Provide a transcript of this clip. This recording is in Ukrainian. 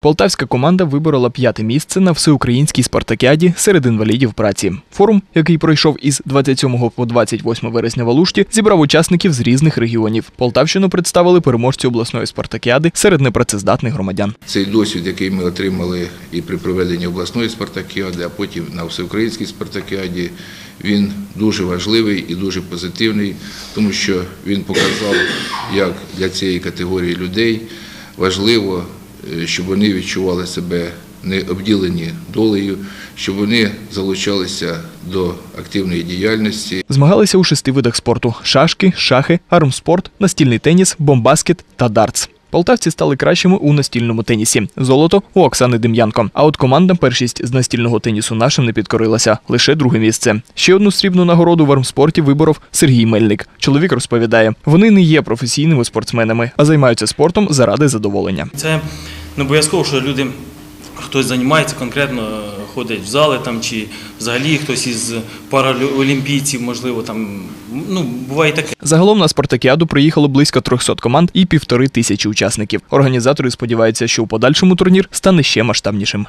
Полтавська команда виборола п'яте місце на всеукраїнській спартакіаді серед інвалідів праці. Форум, який пройшов із 27 по 28 вересня в Алушті, зібрав учасників з різних регіонів. Полтавщину представили переможці обласної спартакіади серед непрацездатних громадян. Цей досвід, який ми отримали і при проведенні обласної спартакіади, а потім на всеукраїнській спартакіаді, він дуже важливий і дуже позитивний, тому що він показав, як для цієї категорії людей важливо, щоб вони відчували себе не обділені долею, щоб вони залучалися до активної діяльності. Змагалися у шести видах спорту: шашки, шахи, армспорт, настільний теніс, бомбаскет та дартс. Полтавці стали кращими у настільному тенісі. Золото у Оксани Дем'янко. А от команда першість з настільного тенісу нашим не підкорилася. Лише друге місце. Ще одну срібну нагороду в армспорті виборов Сергій Мельник. Чоловік розповідає, вони не є професійними спортсменами, а займаються спортом заради задоволення. Це не обов'язково, що люди, хтось займається конкретно, е, ходить в зали там, чи взагалі хтось із паралімпійців, можливо, там, ну, буває таке. Загалом на спартакіаду приїхало близько 300 команд і півтори тисячі учасників. Організатори сподіваються, що у подальшому турнір стане ще масштабнішим.